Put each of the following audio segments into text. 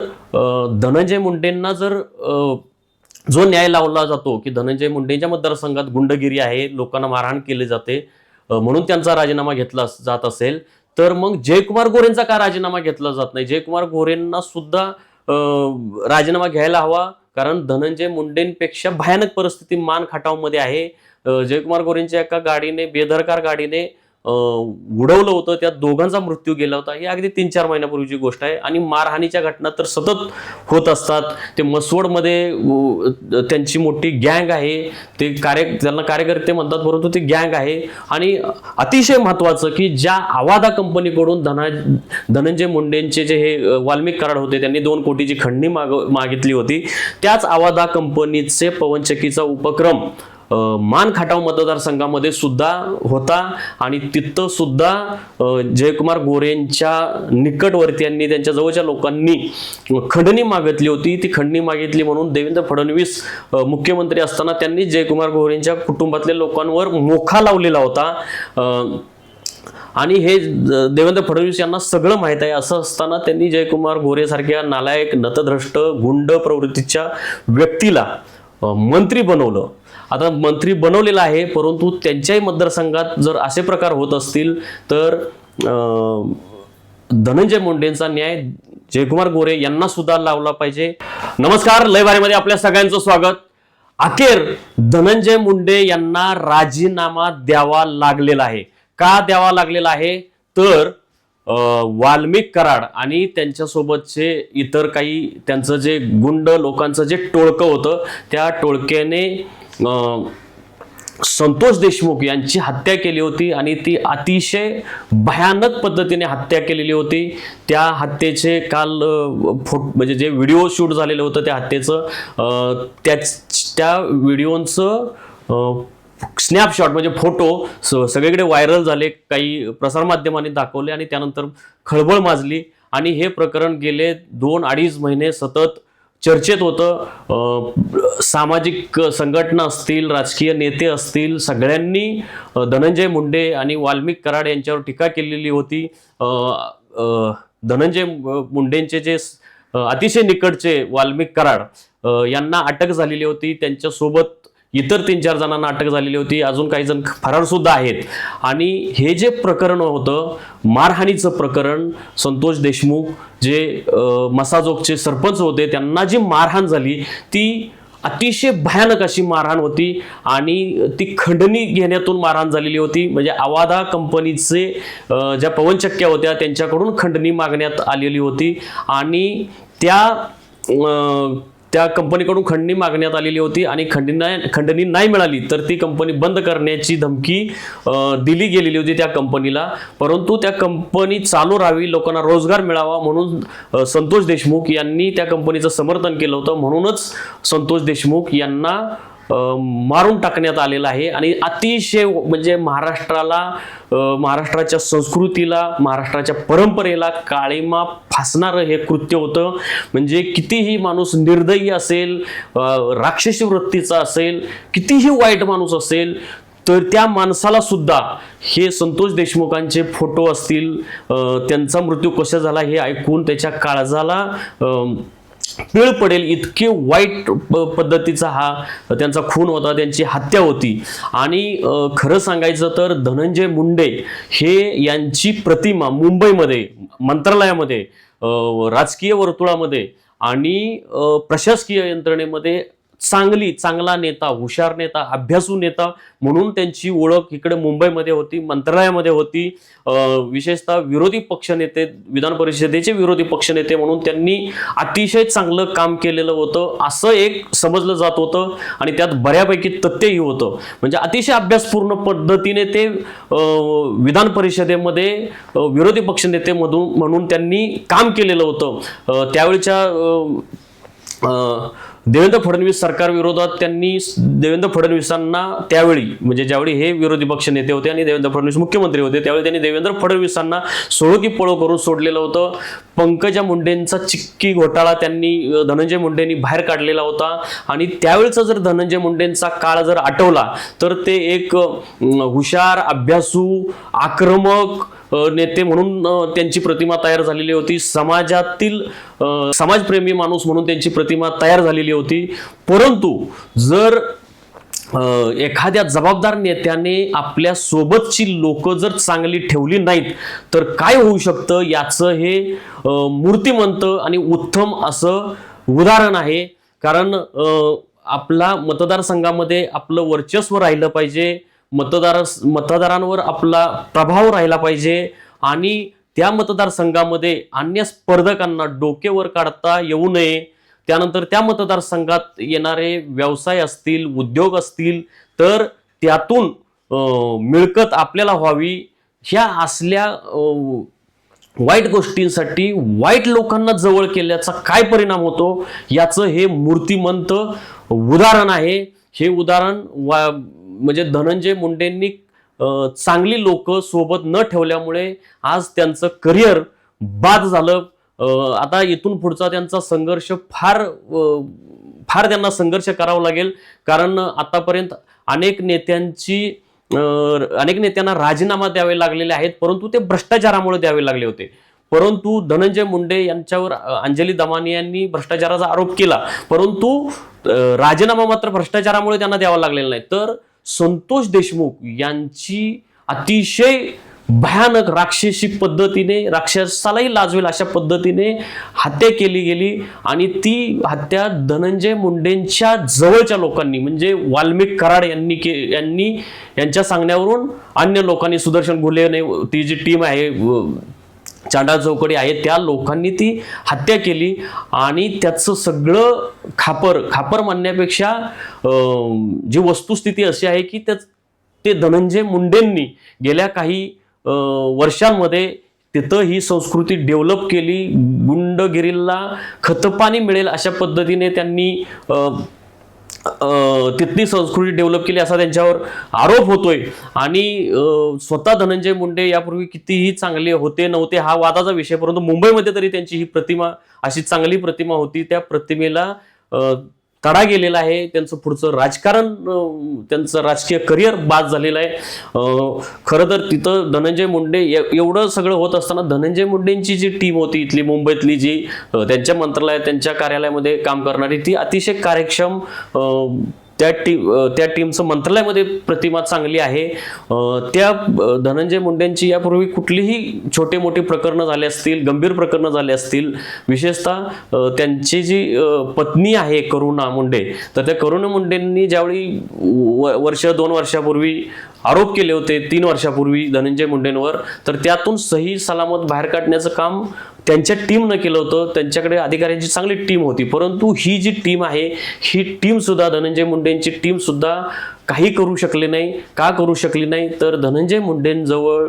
धनंजय मुंडेंना जर जो न्याय लावला जातो की धनंजय मुंडेंच्या मतदारसंघात गुंडगिरी आहे लोकांना मारहाण केली जाते म्हणून त्यांचा राजीनामा घेतला जात असेल तर मग जयकुमार गोरेंचा का राजीनामा घेतला जात नाही? जयकुमार गोरेंना सुद्धा राजीनामा घ्यायला हवा कारण धनंजय मुंडेंपेक्षा भयानक परिस्थिती मान खटावमध्ये आहे जयकुमार गोरेंच्या एका गाडीने बेदरकार गाडीने उडवलं होतं त्यात दोघांचा मृत्यू गेला होता. ही अगदी तीन चार महिन्यापूर्वीची गोष्ट आहे. आणि मारहाणीच्या घटना तर सतत होत असतात. ते मसवडमध्ये त्यांची मोठी गँग आहे. ते कार्य त्यांना कार्यकर्ते म्हणतात परंतु ती गँग आहे. आणि अतिशय महत्वाचं की ज्या आवादा कंपनीकडून धना धनंजय मुंडेंचे जे हे वाल्मिक कराड होते त्यांनी दोन कोटीची खंडणी माग मागितली होती. त्याच आवादा कंपनीचे पवनचक्कीचा उपक्रम मान खटाव मतदारसंघामध्ये सुद्धा होता आणि तिथं सुद्धा जयकुमार गोरेंच्या निकटवर्ती यांनी त्यांच्या जवळच्या लोकांनी खंडणी मागितली होती. ती खंडणी मागितली म्हणून देवेंद्र फडणवीस मुख्यमंत्री असताना त्यांनी जयकुमार गोरेंच्या कुटुंबातल्या लोकांवर मोखा लावलेला होता. आणि हे देवेंद्र फडणवीस यांना सगळं माहीत आहे. असं असताना त्यांनी जयकुमार गोरेसारख्या नालायक नतद्रष्ट गुंड प्रवृत्तीच्या व्यक्तीला मंत्री बनवलं. आता मंत्री बनवलेला आहे परंतु त्यांच्याही मतदारसंघात जर असे प्रकार होत असतील तर अं, धनंजय मुंडेंचा न्याय जयकुमार गोरे यांना सुद्धा लावला पाहिजे. नमस्कार लयबारीमध्ये आपल्या सगळ्यांचं स्वागत. अखेर धनंजय मुंडे यांना राजीनामा द्यावा लागलेला आहे. का द्यावा लागलेला आहे? तर वाल्मिक कराड आणि त्यांच्यासोबतचे इतर काही त्यांचं जे गुंड लोकांचं जे टोळकं होतं त्या टोळक्याने संतोष देशमुख यांची हत्या केली होती आणि ती अतिशय भयानक पद्धतीने हत्या केलेली होती. त्या हत्येचे काल अ, फोट म्हणजे जे व्हिडिओ शूट झालेलं होतं त्या हत्येचं त्याच त्या व्हिडिओचं स्नॅपशॉट म्हणजे फोटो स- सगळीकडे व्हायरल झाले काही प्रसारमाध्यमांनी दाखवले आणि त्यानंतर खळबळ माजली आणि हे प्रकरण गेले दोन अडीच महिने सतत चर्चेत होतं. सामाजिक संघटना असतील राजकीय नेते असतील सगळ्यांनी धनंजय मुंडे आणि वाल्मिक कराड यांच्यावर टीका केलेली होती. धनंजय मुंडेंचे जे अतिशय निकटचे वाल्मिक कराड यांना अटक झालेली होती. त्यांच्यासोबत इतर तीन चार जणांना अटक झालेली होती. अजून काही जण फरार सुद्धा आहेत. आणि हे जे प्रकरण होतं मारहाणीचं प्रकरण संतोष देशमुख जे मसाजोगचे सरपंच होते त्यांना जी मारहाण झाली ती अतिशय भयानक अशी मारहाण होती आणि ती खंडणी घेण्यातून मारहाण झालेली होती. म्हणजे आवादा कंपनीचे ज्या पवनचक्क्या होत्या त्यांच्याकडून खंडणी मागण्यात आलेली होती. आणि त्या त्या कंपनीकडून खंडणी मागण्यात आलेली होती आणि खंडणी नाही खंडणी नाही मिळाली तर ती कंपनी बंद करण्याची धमकी दिली गेलेली होती त्या कंपनीला. परंतु त्या कंपनी चालू राहावी लोकांना रोजगार मिळावा म्हणून संतोष देशमुख यांनी त्या कंपनीचं समर्थन केलं होतं. म्हणूनच संतोष देशमुख यांना मारून टाकण्यात आलेला आहे. आणि अतिशय म्हणजे महाराष्ट्राला महाराष्ट्राच्या संस्कृतीला महाराष्ट्राच्या परंपरेला काळीमा फासणारं हे कृत्य होतं. म्हणजे कितीही माणूस निर्दयी असेल राक्षसी वृत्तीचा असेल कितीही वाईट माणूस असेल तर त्या माणसाला सुद्धा हे संतोष देशमुखांचे फोटो असतील त्यांचा मृत्यू कसा झाला हे ऐकून त्याच्या काळजाला पीळ पडेल इतके वाईट प- पद्धतीचा हा त्यांचा खून होता त्यांची हत्या होती. आणि खरं सांगायचं तर धनंजय मुंडे हे यांची प्रतिमा मुंबईमध्ये मंत्रालयामध्ये राजकीय वर्तुळामध्ये आणि प्रशासकीय यंत्रणेमध्ये चांगली चांगला नेता हुशार नेता अभ्यासू नेता म्हणून त्यांची ओळख इकडे मुंबईमध्ये होती मंत्रालयामध्ये होती. विशेषतः विरोधी पक्षनेते विधान परिषदेचे विरोधी पक्षनेते म्हणून त्यांनी अतिशय चांगलं काम केलेलं होतं. असं एक समजलं जात होतं आणि त्यात बऱ्यापैकी तथ्यही होतं. म्हणजे अतिशय अभ्यासपूर्ण पद्धतीने ते विधान परिषदेमध्ये विरोधी पक्षनेते मधून म्हणून त्यांनी काम केलेलं होतं. त्यावेळच्या देवेंद्र फडणवीस सरकार विरोधात त्यांनी देवेंद्र फडणवीसांना त्यावेळी म्हणजे ज्यावेळी हे विरोधी पक्ष नेते होते आणि देवेंद्र फडणवीस मुख्यमंत्री होते त्यावेळी त्यांनी देवेंद्र फडणवीसांना सोळो की पळो करून सोडलेलं होतं. पंकजा मुंडेंचा चिक्की घोटाळा त्यांनी धनंजय मुंडेंनी बाहेर काढलेला होता. आणि त्यावेळचा जर धनंजय मुंडेंचा काळ जर आठवला तर ते एक हुशार अभ्यासू आक्रमक नेते म्हणून त्यांची प्रतिमा तयार झालेली होती. समाजातील समाजप्रेमी माणूस म्हणून त्यांची प्रतिमा तयार झालेली होती. परंतु जर एखाद्या जबाबदार नेत्याने आपल्या सोबतची लोक जर चांगली ठेवली नाहीत तर काय होऊ शकतं? याचं हे मूर्तिमंत आणि उत्तम असं उदाहरण आहे. कारण आपला मतदारसंघामध्ये आपलं वर्चस्व राहिलं पाहिजे. मतदार मतदारांवर आपला प्रभाव राहिला पाहिजे आणि त्या मतदारसंघामध्ये अन्य स्पर्धकांना डोकेवर काढता येऊ नये. त्यानंतर त्या मतदारसंघात येणारे व्यवसाय असतील उद्योग असतील तर त्यातून मिळकत आपल्याला व्हावी. ह्या असल्या वाईट गोष्टींसाठी वाईट लोकांना जवळ केल्याचा काय परिणाम होतो? याचं हे मूर्तिमंत उदाहरण आहे. हे उदाहरण वा म्हणजे धनंजय मुंडेंनी चांगली लोक सोबत न ठेवल्यामुळे आज त्यांचं करिअर बाद झालं. आता इथून पुढचा त्यांचा संघर्ष फार फार त्यांना संघर्ष करावा लागेल. कारण आतापर्यंत अनेक नेत्यांची अनेक नेत्यांना राजीनामा द्यावे लागलेले आहेत परंतु ते भ्रष्टाचारामुळे द्यावे लागले होते. परंतु धनंजय मुंडे यांच्यावर अंजली दमानी यांनी भ्रष्टाचाराचा आरोप केला. परंतु राजीनामा मात्र भ्रष्टाचारामुळे त्यांना द्यावा लागलेला नाही. तर संतोष देशमुख यांची अतिशय भयानक राक्षसी पद्धतीने राक्षसालाही लाजवेल अशा पद्धतीने हत्या केली गेली आणि ती हत्या धनंजय मुंडेंच्या जवळच्या लोकांनी म्हणजे वाल्मिक कराड यांनी के यांनी यांच्या सांगण्यावरून अन्य लोकांनी सुदर्शन घुलेने ती जी टीम आहे चांडा चौकडी आहे. त्या लोकांनी ती हत्या केली आणि त्याचं सगळं खापर खापर म्हणण्यापेक्षा जी वस्तुस्थिती अशी आहे की त्या ते धनंजय मुंडेंनी गेल्या काही वर्षांमध्ये तिथं ही संस्कृती डेव्हलप केली. गुंडगिरीला खतपाणी मिळेल अशा पद्धतीने त्यांनी तिथली संस्कृती डेव्हलप केली असा त्यांच्यावर आरोप होतोय. आणि स्वतः धनंजय मुंडे यापूर्वी कितीही चांगले होते नव्हते हा वादाचा विषय परंतु मुंबईमध्ये तरी त्यांची ही प्रतिमा अशी चांगली प्रतिमा होती. त्या प्रतिमेला तडा गेलेला आहे त्यांचं पुढचं राजकारण त्यांचं राजकीय करिअर बाद झालेलं आहे. खरं तर तिथं धनंजय मुंडे एवढं सगळं होत असताना धनंजय मुंडेंची जी टीम होती इथली मुंबईतली जी त्यांच्या मंत्रालयात त्यांच्या कार्यालयामध्ये काम करणारी ती अतिशय कार्यक्षम त्या टीम त्या टीमचं मंत्रालयामध्ये प्रतिमा चांगली आहे. त्या धनंजय मुंडेंची यापूर्वी कुठलीही छोटे मोठे प्रकरणं झाले असतील गंभीर प्रकरणं झाले असतील विशेषतः त्यांची जी पत्नी आहे करुणा मुंडे तर त्या करुणा मुंडेंनी ज्यावेळी व- वर्ष दोन वर्षापूर्वी आरोप केले होते तीन वर्षापूर्वी धनंजय मुंडेंवर तर त्यातून सही सलामत बाहेर काढण्याचं काम त्यांच्या टीमनं केलं होतं. त्यांच्याकडे अधिकाऱ्यांची चांगली टीम होती. परंतु ही जी टीम आहे ही टीम सुद्धा धनंजय मुंडेंची टीम सुद्धा काही करू शकली नाही. का करू शकली नाही? तर धनंजय मुंडेंजवळ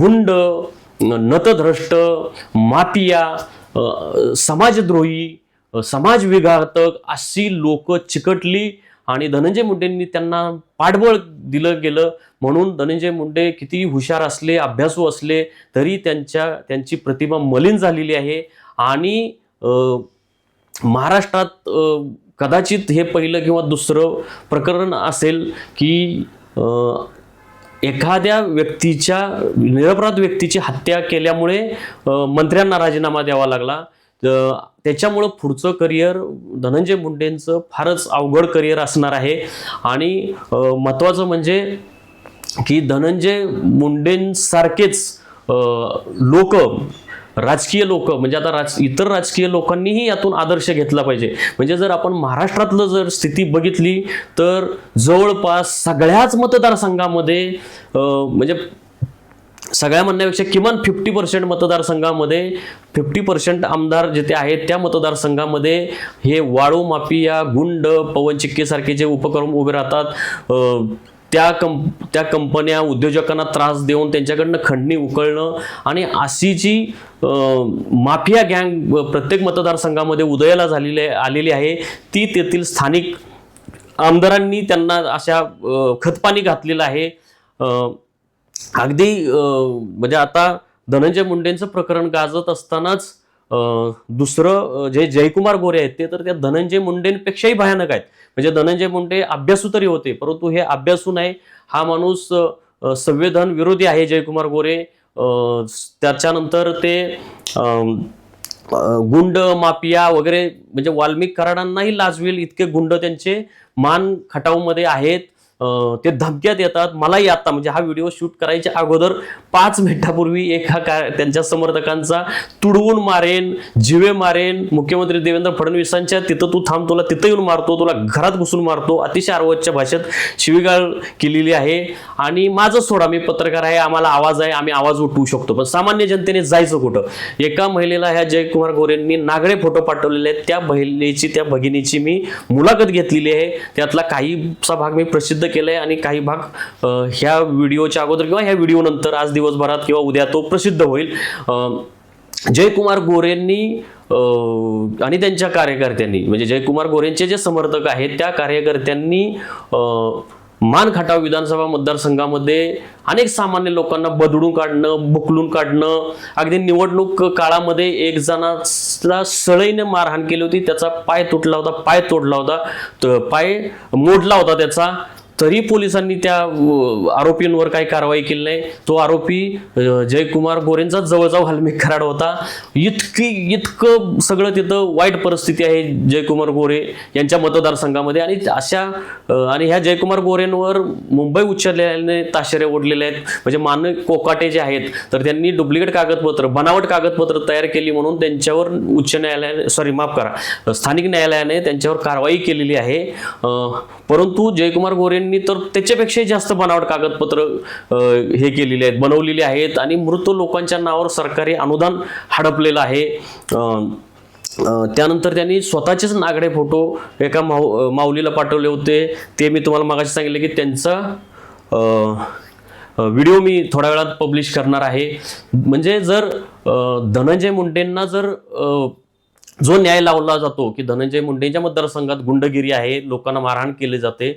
गुंड नतद्रष्ट माफिया समाजद्रोही समाजविघातक अशी लोक चिकटली. आणि धनंजय मुंडेंनी त्यांना पाठबळ दिलं गेलं. म्हणून धनंजय मुंडे किती हुशार असले अभ्यासू असले तरी त्यांच्या त्यांची प्रतिमा मलिन झालेली आहे. आणि महाराष्ट्रात कदाचित हे पहिलं किंवा दुसरं प्रकरण असेल की एखाद्या व्यक्तीच्या निरपराध व्यक्तीची हत्या केल्यामुळे मंत्र्यांना राजीनामा द्यावा लागला. तर त्याच्यामुळं पुढचं करिअर धनंजय मुंडेंचं फारच अवघड करिअर असणार आहे. आणि महत्त्वाचं म्हणजे की धनंजय मुंडेंसारखेच लोक राजकीय लोक म्हणजे आता राज इतर राजकीय लोकांनीही यातून आदर्श घेतला पाहिजे. म्हणजे जर आपण महाराष्ट्रातलं जर स्थिती बघितली तर जवळपास सगळ्याच मतदारसंघामध्ये म्हणजे सगळ्या म्हणण्यापेक्षा किमान फिफ्टी पर्सेंट मतदारसंघामध्ये फिफ्टी पर्सेंट आमदार जिथे आहेत त्या मतदारसंघामध्ये हे वाळू माफिया गुंड पवन चिक्केसारखे जे उपक्रम उभे राहतात त्या कंप त्या कंपन्या उद्योजकांना त्रास देऊन त्यांच्याकडनं खंडणी उकळणं आणि अशी जी माफिया गँग प्रत्येक मतदारसंघामध्ये उदयाला झालेली आलेली आहे. ती तेथील स्थानिक आमदारांनी त्यांना अशा खतपाणी घातलेलं आहे. अगदी म्हणजे आता धनंजय मुंडेंचं प्रकरण गाजत असतानाच दुसरं जे जयकुमार गोरे आहेत ते तर त्या धनंजय मुंडेंपेक्षाही भयानक आहेत. म्हणजे धनंजय मुंडे अभ्यासू तरी होते परंतु हे अभ्यासू नाही. हा माणूस संविधान विरोधी आहे जयकुमार गोरे. त्याच्यानंतर ते गुंड माफिया वगैरे म्हणजे वाल्मिक कराडांनाही लाजवेल इतके गुंड त्यांचे मान खटावमध्ये आहेत. ते धमक्यात येतात मलाही आता म्हणजे हा व्हिडिओ शूट करायच्या अगोदर पाच मिनिटापूर्वी एका का त्यांच्या समर्थकांचा तुडवून मारेन जिवे मारेन. मुख्यमंत्री देवेंद्र फडणवीसांच्या तिथं तू थांब तुला तिथं येऊन मारतो तुला घरात घुसून मारतो. अतिशय अर्वच्या भाषेत शिवीगाळ केलेली आहे. आणि माझं सोडा मी पत्रकार आहे आम्हाला आवाज आहे आम्ही आवाज उठवू शकतो. पण सामान्य जनतेने जायचं कुठं? एका महिलेला ह्या जयकुमार गोरेंनी नागडे फोटो पाठवलेले आहेत. त्या महिलेची त्या भगिनीची मी मुलाखत घेतलेली आहे. त्यातला काहीचा भाग मी प्रसिद्ध केलंय आणि काही भाग ह्या व्हिडिओच्या अगोदर किंवा ह्या व्हिडिओ नंतर आज दिवसभरात किंवा उद्या तो प्रसिद्ध होईल. अं, जयकुमार गोरेंनी अं, आणि त्यांच्या कार्यकर्त्यांनी म्हणजे जयकुमार गोरेंचे जे समर्थक आहेत त्या कार्यकर्त्यांनी अं, विधानसभा मतदारसंघामध्ये अनेक सामान्य लोकांना बदडून काढणं बुकलून काढणं अगदी निवडणूक काळामध्ये एक जणाला सळईने मारहाण केली होती त्याचा पाय तुटला होता पाय तोडला होता पाय मोडला होता त्याचा. तरी पोलिसांनी त्या आरोपींवर काही कारवाई केली नाही. तो आरोपी जयकुमार गोरेंचाच जवळचा वाल्मिक खराड होता. इतकी इतकं सगळं तिथं वाईट परिस्थिती आहे जयकुमार गोरे यांच्या मतदारसंघामध्ये. आणि अशा आणि ह्या जयकुमार गोरेंवर मुंबई उच्च न्यायालयाने ताशेरे ओढलेले आहेत. म्हणजे मानक कोकाटे जे आहेत तर त्यांनी डुप्लिकेट कागदपत्र बनावट कागदपत्र तयार केली म्हणून त्यांच्यावर उच्च न्यायालयाने सॉरी माफ करा स्थानिक न्यायालयाने त्यांच्यावर कारवाई केलेली आहे. परंतु जयकुमार गोरेंनी तर त्याच्यापेक्षाही जास्त बनावट कागदपत्र हे केलेले आहेत बनवलेले आहेत. आणि मृत लोकांच्या नावावर सरकारी अनुदान हडपलेलं आहे. त्यानंतर त्यांनी स्वतःचेच नागडे फोटो एका माऊ माऊलीला पाठवले होते. ते मी तुम्हाला मागाशी सांगितले की त्यांचा व्हिडिओ मी थोड्या वेळात पब्लिश करणार आहे. म्हणजे जर धनंजय मुंडेंना जर जो न्याय लावला जातो की धनंजय मुंडेंच्या मतदारसंघात गुंडगिरी आहे लोकांना मारहाण केली जाते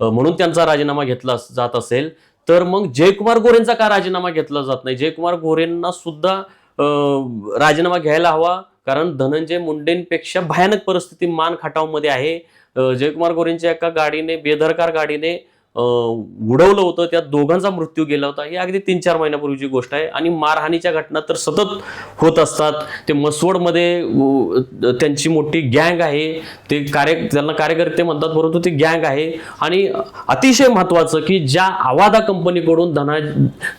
म्हणून त्यांचा राजीनामा घेतला जात असेल. तर मग जयकुमार गोरेंचा का राजीनामा घेतला जात नाही? जयकुमार गोरेंना सुद्धा राजीनामा घ्यायला हवा. कारण धनंजय मुंडेंपेक्षा भयानक परिस्थिती मान खटावमध्ये आहे. जयकुमार गोरेंच्या एका गाडीने बेदरकार गाडीने उडवलं होतं त्यात दोघांचा मृत्यू गेला होता. ही अगदी तीन चार महिन्यापूर्वीची गोष्ट आहे. आणि मारहाणीच्या घटना तर सतत होत असतात. ते मसवडमध्ये त्यांची मोठी गँग आहे. ते कार्य त्यांना कार्यकर्ते म्हणतात परंतु ती गँग आहे. आणि अतिशय महत्वाचं की ज्या आवादा कंपनीकडून धना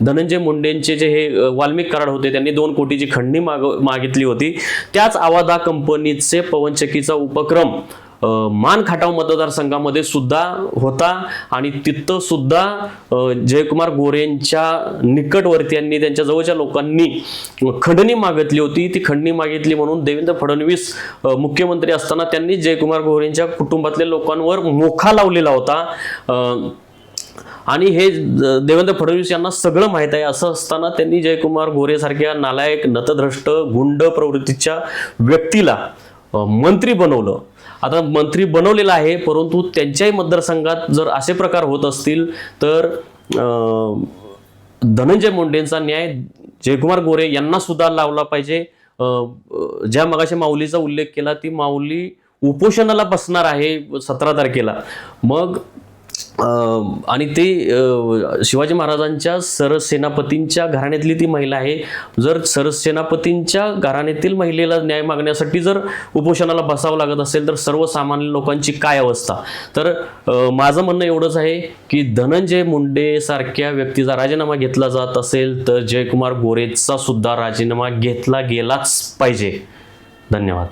धनंजय मुंडेंचे जे हे वाल्मिक कराड होते त्यांनी दोन कोटीची खंडणी माग मागितली होती. त्याच आवादा कंपनीचे पवनचक्कीचा उपक्रम मान खटाव मतदारसंघामध्ये सुद्धा होता आणि तिथं सुद्धा जयकुमार गोरेंच्या निकटवर्तीयांनी त्यांच्या जवळच्या लोकांनी खंडणी मागितली होती. ती खंडणी मागितली म्हणून देवेंद्र फडणवीस मुख्यमंत्री असताना त्यांनी जयकुमार गोरेंच्या कुटुंबातल्या लोकांवर मोखा लावलेला होता. आणि हे देवेंद्र फडणवीस यांना सगळं माहीत आहे. असं असताना त्यांनी जयकुमार गोरेसारख्या नालायक नतद्रष्ट गुंड प्रवृत्तीच्या व्यक्तीला मंत्री बनवलं. आता मंत्री बनवलेला आहे परंतु त्यांच्याही मतदारसंघात जर असे प्रकार होत असतील तर धनंजय मुंडेंचा न्याय जयकुमार गोरे यांना सुद्धा लावला पाहिजे. ज्या मगाशी माऊलीचा उल्लेख केला ती माऊली उपोषणाला बसणार आहे सतरा तारखेला. मग आणि ते शिवाजी महाराजांच्या सरसेनापतींच्या घराण्यातली ती महिला आहे. जर सरसेनापतींच्या घराण्यातील महिलेला न्याय मागण्यासाठी जर उपोषणाला बसावं लागत असेल तर सर्वसामान्य लोकांची काय अवस्था? तर माझं म्हणणं एवढंच आहे की धनंजय मुंडे सारख्या व्यक्तीचा राजीनामा घेतला जात असेल तर जयकुमार गोरेचा सुद्धा राजीनामा घेतला गेलाच पाहिजे. धन्यवाद.